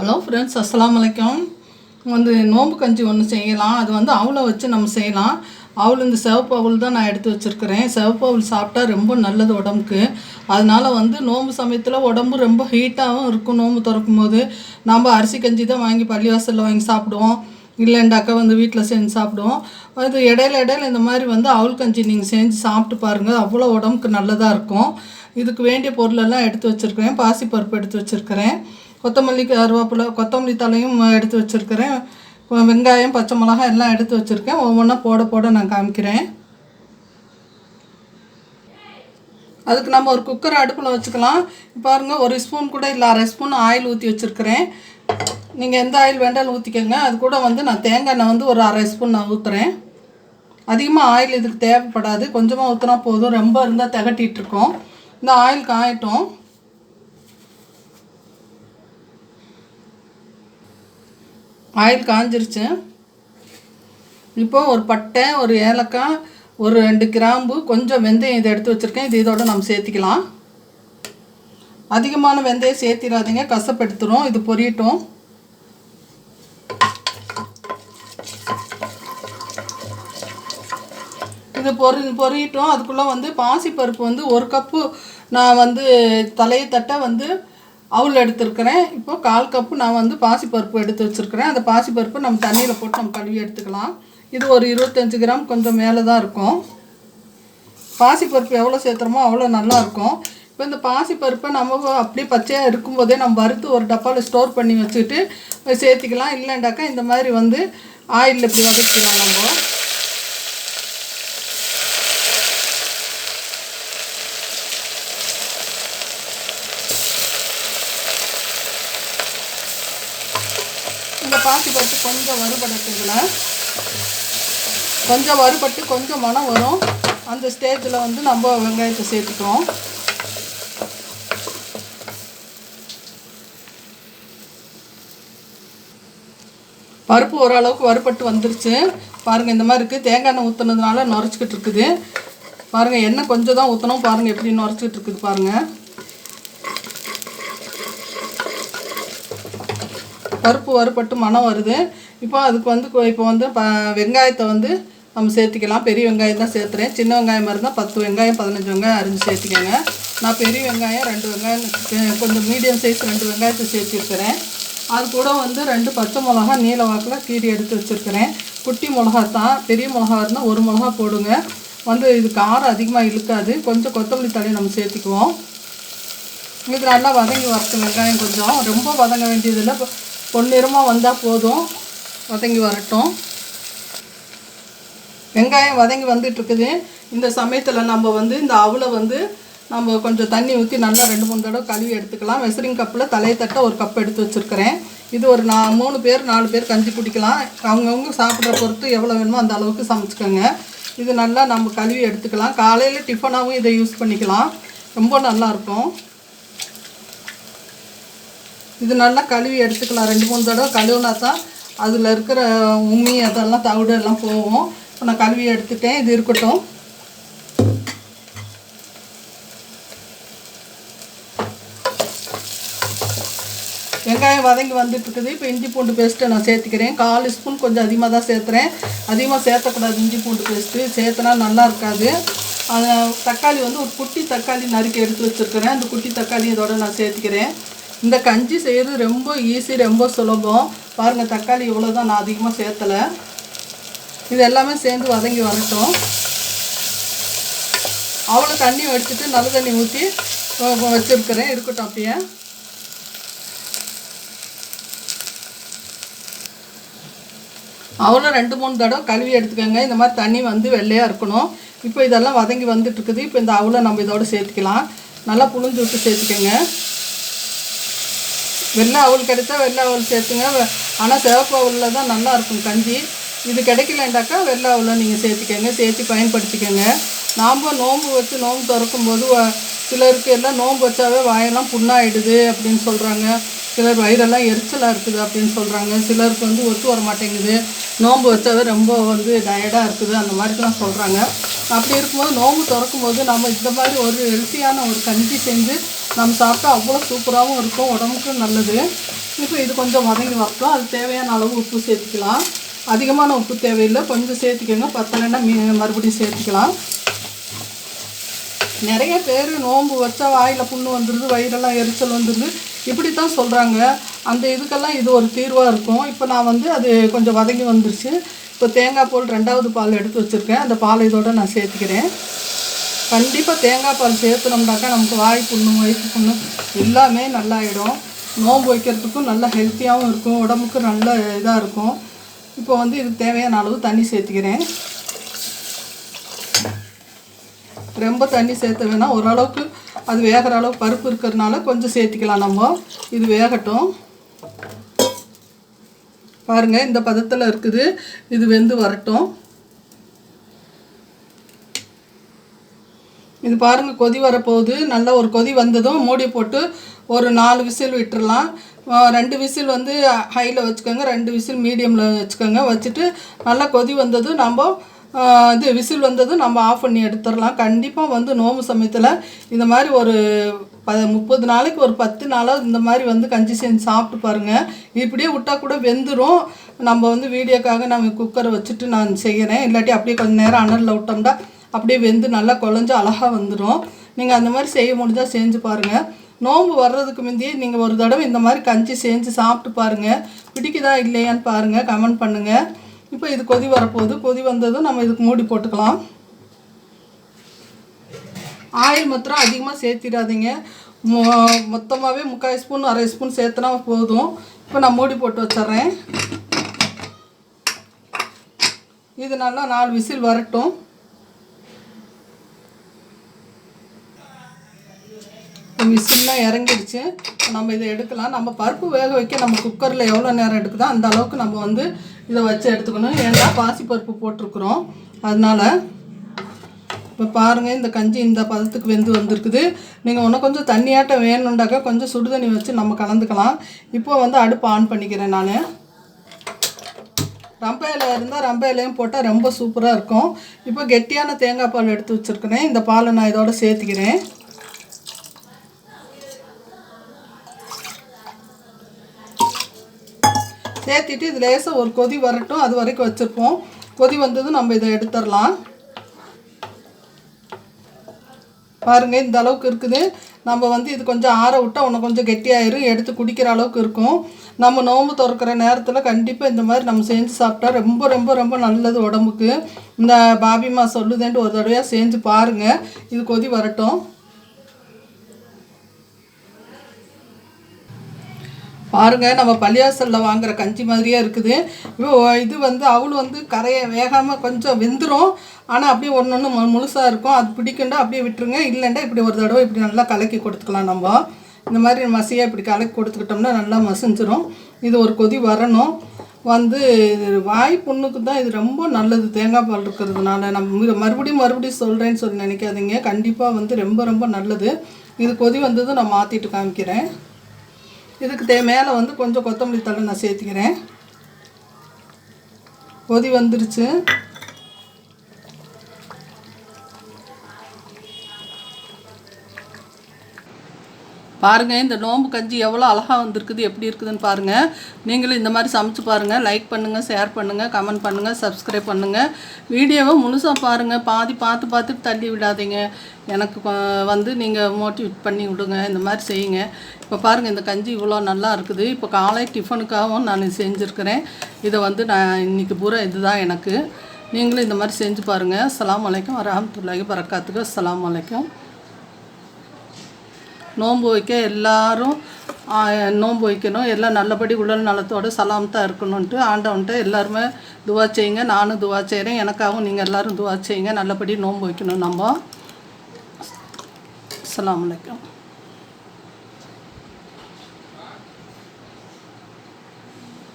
Hello friends அஸ்லாம் வலைக்கம் வந்து நோம்பு கஞ்சி ஒன்று செய்யலாம். அது வந்து அவளை வச்சு நம்ம செய்யலாம். அவள் இந்த சிவப்பு அவள் தான் நான் எடுத்து வச்சுருக்கிறேன். சிவப்பு அவள் சாப்பிட்டா ரொம்ப நல்லது உடம்புக்கு. அதனால வந்து நோம்பு சமயத்தில் உடம்பு ரொம்ப ஹீட்டாகவும் இருக்கும் நோம்பு திறக்கும் போது நம்ம அரிசி கஞ்சி தான் வாங்கி பள்ளிவாசலில் வாங்கி சாப்பிடுவோம். இல்லைண்டாக்கா வந்து வீட்டில் செஞ்சு சாப்பிடுவோம். அது இடையில இடையில இந்த மாதிரி வந்து அவல் கஞ்சி நீங்கள் செஞ்சு சாப்பிட்டு பாருங்கள் அவ்வளோ உடம்புக்கு நல்லதாக இருக்கும். இதுக்கு வேண்டிய பொருளெல்லாம் எடுத்து வச்சுருக்கிறேன். பாசிப்பருப்பு எடுத்து வச்சுருக்கிறேன். கொத்தமல்லி கருவேப்பிலை கொத்தமல்லி தலையும் எடுத்து வச்சுருக்கிறேன். வெங்காயம் பச்சை மிளகாய் எல்லாம் எடுத்து வச்சுருக்கேன். ஒவ்வொன்றா போட போட நான் காமிக்கிறேன். அதுக்கு நம்ம ஒரு குக்கர் அடுப்பில் வச்சுக்கலாம். பாருங்கள் ஒரு ஸ்பூன் கூட இல்லை அரை ஸ்பூன் ஆயில் ஊற்றி வச்சுருக்கிறேன். நீங்கள் எந்த ஆயில் வேண்டாலும் ஊற்றிக்கோங்க அது கூட வந்து நான் தேங்காய் எண்ணெய் வந்து ஒரு அரை ஸ்பூன் நான் ஊற்றுறேன் அதிகமாக ஆயில் இதுக்கு தேவைப்படாது. கொஞ்சமாக ஊற்றினா போதும். ரொம்ப இருந்தால் திகட்டிகிட்ருக்கோம் இந்த ஆயில் காயட்டும். ஆயில் காஞ்சிருச்சு. இப்போ ஒரு பட்டை ஒரு ஏலக்காய் ஒரு ரெண்டு கிராம்பு கொஞ்சம் வெந்தயம் இதை எடுத்து வச்சுருக்கேன். இது இதோடு நம்ம சேர்த்திக்கலாம். அதிகமான வெந்தயம் சேர்த்திடாதீங்க. கசப்படுத்துரும் இது பொரியட்டும். இது பொரி பொரியட்டும். அதுக்குள்ளே வந்து பாசிப்பருப்பு வந்து ஒரு கப்பு நான் வந்து தலையை தட்ட வந்து அவுள் எடுத்துருக்கிறேன். இப்போ கால் கப்பு நான் வந்து பாசிப்பருப்பு எடுத்து வச்சுருக்கிறேன். அந்த பாசிப்பருப்பு நம்ம தண்ணியில் போட்டு நம்ம கழுவி எடுத்துக்கலாம். இது ஒரு இருபத்தஞ்சி கிராம் கொஞ்சம் மேலே தான் இருக்கும். பாசிப்பருப்பு எவ்வளோ சேர்த்துறோமோ அவ்வளோ நல்லாயிருக்கும் இப்போ இந்த பாசிப்பருப்பை நம்ம அப்படியே பச்சையாக இருக்கும்போதே நம்ம வறுத்து ஒரு டப்பாவில் ஸ்டோர் பண்ணி வச்சுட்டு சேர்த்திக்கலாம். இல்லைண்டாக்கா இந்த மாதிரி வந்து ஆயிலில் இப்படி வதக்கிக்கலாம் நம்ம. இந்த பாசி பருப்பு கொஞ்சம் வறுபடுறதுல கொஞ்சம் வறுபட்டு கொஞ்சம் மனம் வரும். அந்த ஸ்டேஜில் வந்து நம்ம வெங்காயத்தை சேர்த்துக்கிறோம். பருப்பு ஓரளவுக்கு வறுபட்டு வந்துருச்சு. பாருங்கள் இந்த மாதிரி இருக்குது தேங்காய் எண்ணெய் ஊற்றுனதுனால நுரைச்சிக்கிட்டு இருக்குது. பாருங்கள் எண்ணெய் கொஞ்சம் தான் ஊற்றணும் பாருங்கள் எப்படி நுரைச்சிக்கிட்டு இருக்குது பாருங்கள் கருப்பு வறுபட்டு மனம் வருது. இப்போ அதுக்கு வந்து இப்போ வந்து ப வெங்காயத்தை வந்து நம்ம சேர்த்திக்கலாம். பெரிய வெங்காயம் தான் சேர்த்துறேன். சின்ன வெங்காயம் இருந்தால் பத்து வெங்காயம் பதினஞ்சு வெங்காயம் அரிஞ்சு சேர்த்திக்கோங்க. நான் பெரிய வெங்காயம் ரெண்டு வெங்காயம் கொஞ்சம் மீடியம் சைஸ் ரெண்டு வெங்காயத்தை சேர்த்திருக்கிறேன் அது கூட வந்து ரெண்டு பச்சை மிளகா நீல வாக்கில் கீரி எடுத்து வச்சுருக்கிறேன். குட்டி மிளகா தான் பெரிய மிளகா இருந்தால் ஒரு மிளகா போடுங்க. வந்து இது காரம் அதிகமாக இழுக்காது. கொஞ்சம் கொத்தமல்லி தலையை நம்ம சேர்த்துக்குவோம். இது நல்லா வதங்கி வரட்டும் வெங்காயம் கொஞ்சம். ரொம்ப வதங்க வேண்டியதில்லை. பொன்னிறமாக வந்தால் போதும். வதங்கி வரட்டும். வெங்காயம் வதங்கி வந்துட்டுருக்குது. இந்த சமயத்தில் நம்ம வந்து இந்த அவளை வந்து நம்ம கொஞ்சம் தண்ணி ஊற்றி நல்லா ரெண்டு மூணு தடவை கழுவி எடுத்துக்கலாம். வெசரிங் கப்பில் தலையை தட்ட ஒரு கப் எடுத்து வச்சுருக்கிறேன். இது ஒரு நான் மூணு பேர் நாலு பேர் கஞ்சி குடிக்கலாம். அவங்கவுங்க சாப்பிட்ற பொறுத்து எவ்வளோ வேணுமோ அந்த அளவுக்கு சமைச்சிக்கோங்க. இது நல்லா நம்ம கழுவி எடுத்துக்கலாம். காலையில் டிஃபனாகவும் இதை யூஸ் பண்ணிக்கலாம். ரொம்ப நல்லாயிருக்கும் இது நல்லா கழுவி எடுத்துக்கலாம். ரெண்டு மூணு தடவை கழுவுனா தான் அதில் இருக்கிற உமி அதெல்லாம் தவிடு எல்லாம் போகும். இப்போ நான் கழுவி எடுத்துட்டேன். இது இருக்கட்டும். வெங்காயம் வதங்கி வந்துட்டுருக்குது. இப்போ இஞ்சி பூண்டு பேஸ்ட்டை நான் சேர்த்துக்கிறேன். கால் ஸ்பூன் கொஞ்சம் அதிகமாக தான் சேர்த்துறேன். அதிகமாக சேர்த்தக்கூடாது இஞ்சி பூண்டு பேஸ்ட்டு சேர்த்தனா நல்லா இருக்காது. அது தக்காளி வந்து ஒரு குட்டி தக்காளி நறுக்கி எடுத்து வச்சுருக்கிறேன். அந்த குட்டி தக்காளி இதோட நான் சேர்த்துக்கிறேன். இந்த கஞ்சி செய்கிறது ரொம்ப ஈஸி ரொம்ப சுலபம். பாருங்கள் தக்காளி இவ்வளோ தான் நான் அதிகமாக சேர்த்தலை. இது எல்லாமே சேர்ந்து வதங்கி வரட்டும். அவ்வளோ தண்ணி வச்சுட்டு நல்ல தண்ணி ஊற்றி வச்சுருக்கிறேன். இருக்கட்டும் அப்படியே. அவ்வளோ ரெண்டு மூணு தடவை கழுவி எடுத்துக்கோங்க. இந்த மாதிரி தண்ணி வந்து வெள்ளையாக இருக்கணும். இப்போ இதெல்லாம் வதங்கி வந்துட்டுருக்குது இப்போ இந்த அவ்வளோ நம்ம இதோட சேர்த்துக்கலாம். நல்லா புழிஞ்சு விட்டு சேர்த்துக்கோங்க. வெள்ளை அவல் கிடைச்சா வெள்ளை அவல் சேர்த்துங்க. ஆனால் சிவப்பு அவலில் தான் நல்லா இருக்கும் கஞ்சி. இது கிடைக்கலண்டாக்கா வெள்ளை அவலை நீங்கள் சேர்த்துக்கங்க. சேர்த்து பயன்படுத்திக்கோங்க. நாம் நோம்பு வச்சு நோம்பு திறக்கும்போது போது சிலருக்கு எல்லாம் நோன்பு வச்சாவே வாயெல்லாம் புண்ணாயிடுது அப்படின்னு சொல்கிறாங்க சிலர் வயிறெல்லாம் எரிச்சலாக இருக்குது அப்படின்னு சொல்கிறாங்க சிலருக்கு வந்து ஒத்து வர மாட்டேங்குது. நோம்பு வச்சாவே ரொம்ப வந்து டயர்டாக இருக்குது. அந்த மாதிரிலாம் சொல்கிறாங்க அப்படி இருக்கும்போது நோம்பு திறக்கும் போது நம்ம இந்த மாதிரி ஒரு ஹெல்த்தியான ஒரு கஞ்சி செஞ்சு நம்ம சாப்பிட்டா அவ்வளோ சூப்பராகவும் இருக்கும் உடம்புக்கும் நல்லது. இப்போ இது கொஞ்சம் வதங்கி வரட்டும். அது தேவையான அளவு உப்பு சேர்த்துக்கலாம். அதிகமான உப்பு தேவையில்லை. கொஞ்சம் சேர்த்துக்கோங்க. பத்தலைன்னா மீ மறுபடியும் சேர்த்துக்கலாம். நிறைய பேர் நோன்பு வச்சா வாயில் புண்ணு வந்துடுது வயிறெல்லாம் எரிச்சல் வந்துடுது இப்படி தான் சொல்கிறாங்க அந்த இதுக்கெல்லாம் இது ஒரு தீர்வாக இருக்கும். இப்போ நான் வந்து அது கொஞ்சம் வதங்கி வந்துருச்சு. இப்போ தேங்காய் பால் ரெண்டாவது பால் எடுத்து வச்சுருக்கேன். அந்த பால் இதோடு நான் சேர்த்துக்கிறேன். கண்டிப்பாக தேங்காய் பால் சேர்த்துனோம்னாக்கா நமக்கு வாய் புண்ணு வயிற்று புண்ணு எல்லாமே நல்லாயிடும். நோம்பு வைக்கிறதுக்கும் நல்லா ஹெல்த்தியாகவும் இருக்கும். உடம்புக்கு நல்ல இதாக இருக்கும். இப்போ வந்து இதுக்கு தேவையான அளவு தண்ணி சேர்த்துக்கிறேன். ரொம்ப தண்ணி சேர்த்த வேணாம். ஓரளவுக்கு அது வேகிற அளவுக்கு பருப்பு இருக்கிறதுனால கொஞ்சம் சேர்த்திக்கலாம் நம்ம. இது வேகட்டும். பாருங்கள் இந்த பதத்தில் இருக்குது. இது வெந்து வரட்டும். இது பாருங்கள் கொதி வரப்போகுது. நல்லா ஒரு கொதி வந்ததும் மூடி போட்டு ஒரு நாலு விசில் விட்டுறலாம். ரெண்டு விசில் வந்து ஹையில் வச்சுக்கோங்க. ரெண்டு விசில் மீடியமில் வச்சுக்கோங்க. வச்சுட்டு நல்லா கொதி வந்ததும் நம்ம இது விசில் வந்ததும் நம்ம ஆஃப் பண்ணி எடுத்துடலாம் கண்டிப்பாக வந்து நோம்பு சமயத்தில் இந்த மாதிரி ஒரு ப முப்பது நாளைக்கு ஒரு பத்து நாளாக இந்த மாதிரி வந்து கஞ்சி செஞ்சு சாப்பிட்டு பாருங்கள் இப்படியே விட்டால் கூட வெந்துடும் நம்ம வந்து வீடியோக்காக நம்ம குக்கரை வச்சுட்டு நான் செய்கிறேன் இல்லாட்டி அப்படியே கொஞ்சம் நேரம் அனலில் விட்டோம்னா அப்படியே வெந்து நல்லா குழஞ்சி அழகாக வந்துடும் நீங்கள் அந்த மாதிரி செய்ய முடிஞ்சால் செஞ்சு பாருங்கள் நோம்பு வர்றதுக்கு முந்தையே நீங்கள் ஒரு தடவை இந்த மாதிரி கஞ்சி செஞ்சு சாப்பிட்டு பாருங்கள் பிடிக்குதா இல்லையான்னு பாருங்கள் கமெண்ட் பண்ணுங்கள் இப்போ இது கொதி வரப்போகுது. கொதி வந்ததும் நம்ம இதுக்கு மூடி போட்டுக்கலாம். ஆயில் மாத்திரம் அதிகமாக சேர்த்திடாதீங்க. மொ மொத்தமாகவே முக்கால் ஸ்பூன் அரை ஸ்பூன் சேர்த்துனா போதும். இப்போ நான் மூடி போட்டு வச்சிட்றேன். இது நல்லா நாலு விசில் வரட்டும். விசில்லாம் இறங்கிடுச்சு. நம்ம இதை எடுக்கலாம். நம்ம பருப்பு வேக வைக்க நம்ம குக்கரில் எவ்வளோ நேரம் எடுக்குதோ அந்த அளவுக்கு நம்ம வந்து இதை வச்சு எடுத்துக்கணும். ஏன்னா பாசி பருப்பு போட்டிருக்குறோம். அதனால் இப்போ பாருங்கள் இந்த கஞ்சி இந்த பதத்துக்கு வெந்து வந்திருக்குது. நீங்கள் இன்னும் கொஞ்சம் தண்ணியாட்டம் வேணுண்டாக்கா கொஞ்சம் சுடு தண்ணி வச்சு நம்ம கலந்துக்கலாம். இப்போ வந்து அடுப்பு ஆன் பண்ணிக்கிறேன் நான். ரம்ப இலை இருந்தால் ரம்ப இலையும் போட்டால் ரொம்ப சூப்பராக இருக்கும். இப்போ கெட்டியான தேங்காய் பால் எடுத்து வச்சுருக்கிறேன் இந்த பாலை நான் இதோட சேர்த்துக்கிறேன். சேர்த்திட்டு இது லேசாக ஒரு கொதி வரட்டும். அது வரைக்கும் வச்சுருப்போம் கொதி வந்ததும் நம்ம இதை எடுத்துடலாம். பாருங்கள் இந்த அளவுக்கு இருக்குது. நம்ம வந்து இது கொஞ்சம் ஆற விட்டால் ஒன்று கொஞ்சம் கெட்டியாயிரும். எடுத்து குடிக்கிற அளவுக்கு இருக்கும். நம்ம நோம்பு திறக்கிற நேரத்தில் கண்டிப்பாக இந்த மாதிரி நம்ம செஞ்சு சாப்பிட்டா ரொம்ப ரொம்ப ரொம்ப நல்லது உடம்புக்கு. இந்த பாபிமா சொல்லுதேன்ட்டு ஒரு தடவையாக செஞ்சு பாருங்கள் இது கொதி வரட்டும். பாருங்க நம்ம பள்ளியாசலில் வாங்குற கஞ்சி மாதிரியே இருக்குது. இது வந்து அவள் வந்து கரையை வேகாமல் கொஞ்சம் வெந்துடும் ஆனால் அப்படியே ஒன்று ஒன்று முழுசாக இருக்கும். அது பிடிக்குண்டா அப்படியே விட்டுருங்க. இல்லைண்டா இப்படி ஒரு தடவை இப்படி நல்லா கலக்கி கொடுத்துக்கலாம் நம்ம. இந்த மாதிரி மசியாக இப்படி கலக்கி கொடுத்துக்கிட்டோம்னா நல்லா மசிஞ்சிரும். இது ஒரு கொதி வரணும். வந்து வாய் புண்ணுக்கு தான் இது ரொம்ப நல்லது. தேங்காய் பால் இருக்கிறதுனால. நம்ம இதை மறுபடியும் மறுபடியும் சொல்கிறேன்னு சொல்லி நினைக்காதீங்க. கண்டிப்பாக வந்து ரொம்ப ரொம்ப நல்லது. இது கொதி வந்ததும் நான் மாற்றிட்டு காமிக்கிறேன். இதுக்கு தே மேலே வந்து கொஞ்சம் கொத்தமல்லி தழை நான் சேர்த்துக்கிறேன். கொதி வந்துருச்சு. பாருங்கள் இந்த நோம்பு கஞ்சி எவ்வளோ அழகாக வந்திருக்குது எப்படி இருக்குதுன்னு பாருங்கள் நீங்களும் இந்த மாதிரி சமைச்சு பாருங்கள் லைக் பண்ணுங்கள் ஷேர் பண்ணுங்கள் கமெண்ட் பண்ணுங்கள் சப்ஸ்கிரைப் பண்ணுங்கள் வீடியோவை முழுசாக பாருங்கள் பாதி பார்த்து பார்த்துட்டு தள்ளி விடாதீங்க. எனக்கு வந்து நீங்கள் மோட்டிவேட் பண்ணி விடுங்க. இந்த மாதிரி செய்யுங்க. இப்போ பாருங்கள் இந்த கஞ்சி இவ்வளோ நல்லா இருக்குது. இப்போ காலை டிஃபனுக்காகவும் நான் செஞ்சுருக்கிறேன். இதை வந்து நான் இன்றைக்கி பூரா இதுதான் எனக்கு. நீங்களும் இந்த மாதிரி செஞ்சு பாருங்கள் அஸ்ஸலாமு வலைக்கம் வரஹமத்துல்லாஹி வரகாத்துக்கு அஸ்ஸலாமு வலைக்கம் நோன்பு வைக்க எல்லாரும் நோன்பு வைக்கணும். எல்லாம் நல்லபடி உடல் நலத்தோடு சலாமத்தாக இருக்கணுன்ட்டு ஆண்டவன்ட்டு எல்லாருமே துவா செய்யுங்க. நானும் துவா செய்கிறேன் எனக்காகவும் நீங்கள் எல்லாரும் துவா செய்யுங்க. நல்லபடி நோன்பு வைக்கணும் நம்ம. அலாம் வலைக்கம்